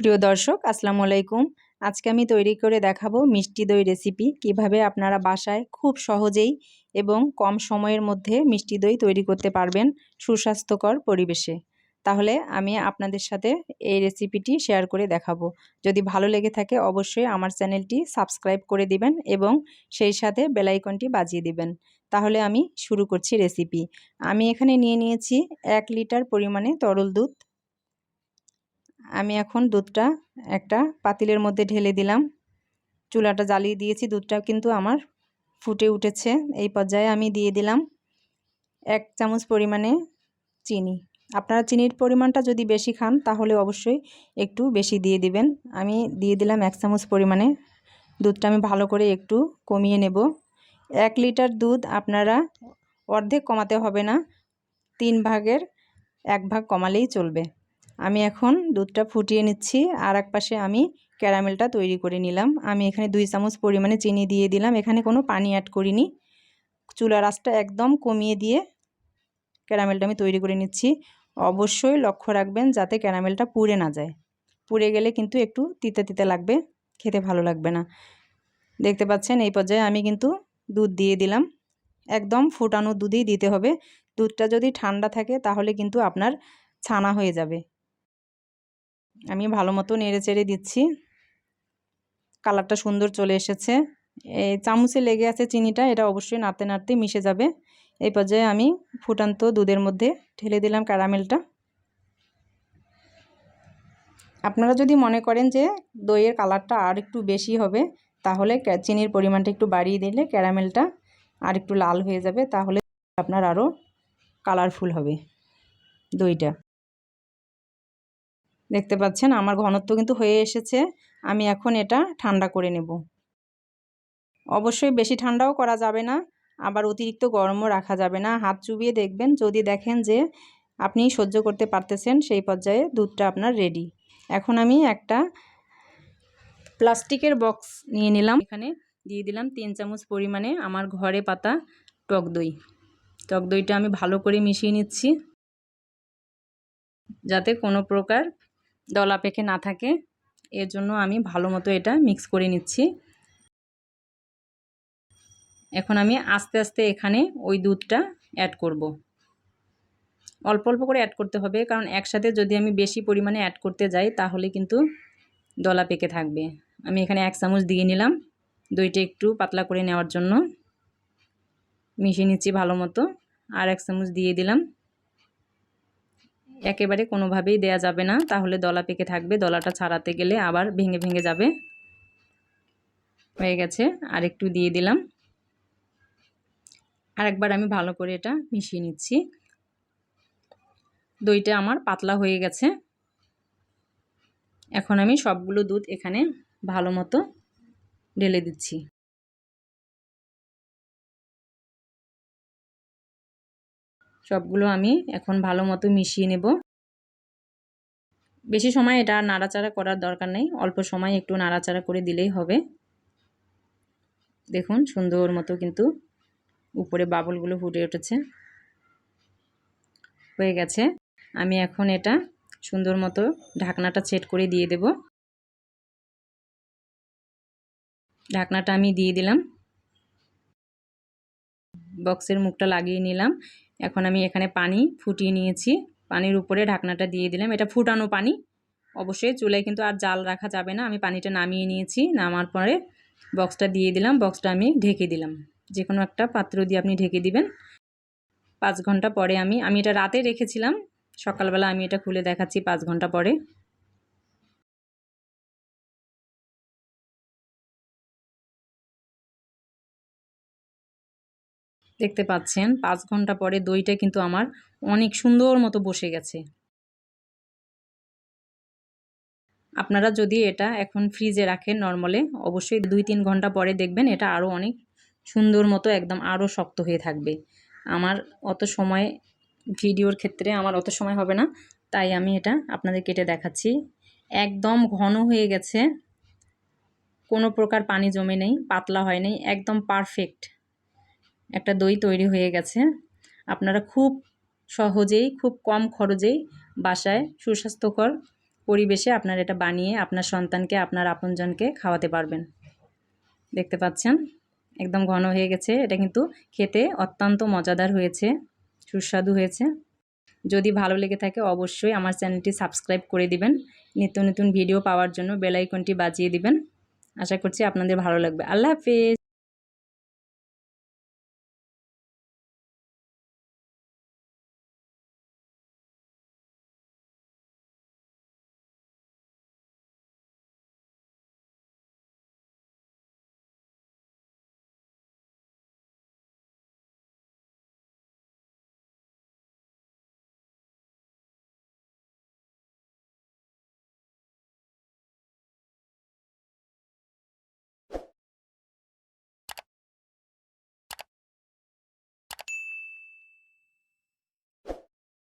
প্রিয় দর্শক, আসসালামু আলাইকুম। আজকে আমি তৈরি করে দেখাবো মিষ্টি দই রেসিপি কীভাবে আপনারা বাসায় খুব সহজেই এবং কম সময়ের মধ্যে মিষ্টি দই তৈরি করতে পারবেন সুস্বাস্থ্যকর পরিবেশে। তাহলে আমি আপনাদের সাথে এই রেসিপিটি শেয়ার করে দেখাবো। যদি ভালো লেগে থাকে অবশ্যই আমার চ্যানেলটি সাবস্ক্রাইব করে দিবেন এবং সেই সাথে বেলাইকনটি বাজিয়ে দিবেন। তাহলে আমি শুরু করছি রেসিপি আমি এখানে নিয়ে নিয়েছি এক লিটার পরিমাণে তরল দুধ আমি এখন দুধটা একটা পাতিলের মধ্যে ঢেলে দিলাম। চুলাটা জ্বালিয়ে দিয়েছি, দুধটা কিন্তু আমার ফুটে উঠেছে। এই পর্যায়ে আমি দিয়ে দিলাম এক চামচ পরিমাণে চিনি। আপনারা চিনির পরিমাণটা যদি বেশি খান, তাহলে অবশ্যই একটু বেশি দিয়ে দিবেন। আমি দিয়ে দিলাম এক চামচ পরিমাণে। দুধটা আমি ভালো করে একটু কমিয়ে নেব। এক লিটার দুধ আপনারা অর্ধেক কমাতে হবে না, তিন ভাগের এক ভাগ কমালেই চলবে। আমি এখন দুধটা ফুটিয়ে নিচ্ছি, আর এক পাশে আমি ক্যারামেলটা তৈরি করে নিলাম। আমি এখানে দুই চামচ পরিমাণে চিনি দিয়ে দিলাম, এখানে কোনো পানি অ্যাড করিনি। চুলার আঁচটা একদম কমিয়ে দিয়ে ক্যারামেলটা আমি তৈরি করে নিচ্ছি। অবশ্যই লক্ষ্য রাখবেন যাতে ক্যারামেলটা পুড়ে না যায়। পুড়ে গেলে কিন্তু একটু তিতে তিতে লাগবে, খেতে ভালো লাগবে না। দেখতে পাচ্ছেন, এই পর্যায়ে আমি কিন্তু দুধ দিয়ে দিলাম। একদম ফুটানো দুধই দিতে হবে। দুধটা যদি ঠান্ডা থাকে তাহলে কিন্তু আপনার ছানা হয়ে যাবে। আমি ভালো মতো নেড়ে চেড়ে দিচ্ছি। কালারটা সুন্দর চলে এসেছে। এই চামচে লেগে আছে চিনিটা, এটা অবশ্যই নাড়তে নাড়তে মিশে যাবে। এই পর্যায়ে আমি ফুটান্ত দুধের মধ্যে ঢেলে দিলাম ক্যারামেলটা। আপনারা যদি মনে করেন যে দইয়ের কালারটা আর একটু বেশি হবে, তাহলে চিনির পরিমাণটা একটু বাড়িয়ে দিলে ক্যারামেলটা আর একটু লাল হয়ে যাবে, তাহলে আপনার আরও কালারফুল হবে দইটা। দেখতে পাচ্ছেন, আমার ঘনত্ব কিন্তু হয়ে এসেছে। আমি এখন এটা ঠান্ডা করে নেব। অবশ্যই বেশি ঠান্ডাও করা যাবে না, আবার অতিরিক্ত গরমও রাখা যাবে না। হাত চুবিয়ে দেখবেন, যদি দেখেন যে আপনি সহ্য করতে পারতেছেন, সেই পর্যায়ে দুধটা আপনার রেডি এখন আমি একটা প্লাস্টিকের বক্স নিয়ে নিলাম। এখানে দিয়ে দিলাম তিন চামচ পরিমাণে আমার ঘরে পাতা টক দই। টক দইটা আমি ভালো করে মিশিয়ে নিচ্ছি। যাতে কোনো প্রকার দলা পেকে না থাকে। এর জন্য আমি ভালো মতো এটা মিক্স করে নিচ্ছি। এখন আমি আস্তে আস্তে এখানে ওই দুধটা অ্যাড করব। অল্প অল্প করে অ্যাড করতে হবে, কারণ একসাথে যদি আমি বেশি পরিমাণে অ্যাড করতে যাই, তাহলে কিন্তু দলা পেকে থাকবে। আমি এখানে এক চামচ দিয়ে নিলাম। দইটা একটু পাতলা করে নেওয়ার জন্য। মিশিয়ে নিচ্ছি ভালো মতো। আর এক চামচ দিয়ে দিলাম। একেবারে কোনোভাবেই দেয়া যাবে না। তাহলে দলা পেকে থাকবে। দলাটা ছাড়াতে গেলে আবার ভেঙে ভেঙে যাবে। হয়ে গেছে। আর একটু দিয়ে দিলাম। আরেকবার আমি ভালো করে এটা মিশিয়ে নিচ্ছি। দইটা আমার পাতলা হয়ে গেছে। এখন আমি সবগুলো দুধ এখানে ভালো মতো ঢেলে দিচ্ছি। সবগুলো আমি এখন ভালো মতো মিশিয়ে নেব। বেশি সময় এটা নাড়াচাড়া করার দরকার নেই, অল্প সময় একটু নাড়াচাড়া করে দিলেই হবে। দেখুন, সুন্দর মতো কিন্তু উপরে বাবলগুলো ফুটে উঠেছে। হয়ে গেছে। আমি এখন এটা সুন্দর মতো ঢাকনাটা সেট করে দিয়ে দেব। ঢাকনাটা আমি দিয়ে দিলাম। বক্সের মুখটা লাগিয়ে নিলাম। এখন আমি এখানে পানি ফুটিয়ে নিয়েছি। পানির উপরে ঢাকনাটা দিয়ে দিলাম। এটা ফুটানো পানি। অবশ্যই চুলায় কিন্তু আর জাল রাখা যাবে না। আমি পানিটা নামিয়ে নিয়েছি। নামার পরে বক্সটা দিয়ে দিলাম। বক্সটা আমি ঢেকে দিলাম। যে কোনো একটা পাত্র দিয়ে আপনি ঢেকে দিবেন। পাঁচ ঘণ্টা পরে আমি আমি এটা রাতে রেখেছিলাম। সকালবেলা আমি এটা খুলে দেখাচ্ছি পাঁচ ঘণ্টা পরে। দেখতে পাচ্ছেন, পাঁচ ঘণ্টা পরে দইটা কিন্তু আমার অনেক সুন্দর মতো বসে গেছে। আপনারা যদি এটা এখন ফ্রিজে রাখেন নর্মালে, অবশ্যই দুই তিন ঘণ্টা পরে দেখবেন এটা আরও অনেক সুন্দর মতো একদম আরও শক্ত হয়ে থাকবে। আমার অত সময়, ভিডিওর ক্ষেত্রে আমার অত সময় হবে না, তাই আমি এটা আপনাদের কেটে দেখাচ্ছি। একদম ঘন হয়ে গেছে, কোনো প্রকার পানি জমে নেই, পাতলা হয় নেই, একদম পারফেক্ট একটা দই তৈরি হয়ে গেছে। আপনারা খুব সহজেই, খুব কম খরচেই বাসায় সুস্বাস্থ্যকর পরিবেশে আপনার এটা বানিয়ে আপনার সন্তানকে, আপনার আপনজনকে খাওয়াতে পারবেন। দেখতে পাচ্ছেন? একদম ঘন হয়ে গেছে। এটা কিন্তু খেতে অত্যন্ত মজাদার হয়েছে, সুস্বাদু হয়েছে। যদি ভালো লেগে থাকে অবশ্যই আমার চ্যানেলটি সাবস্ক্রাইব করে দিবেন। নিত্য নতুন ভিডিও পাওয়ার জন্য বেলাইকনটি বাজিয়ে দিবেন। আশা করছি আপনাদের ভালো লাগবে। আল্লাহ হাফেজ!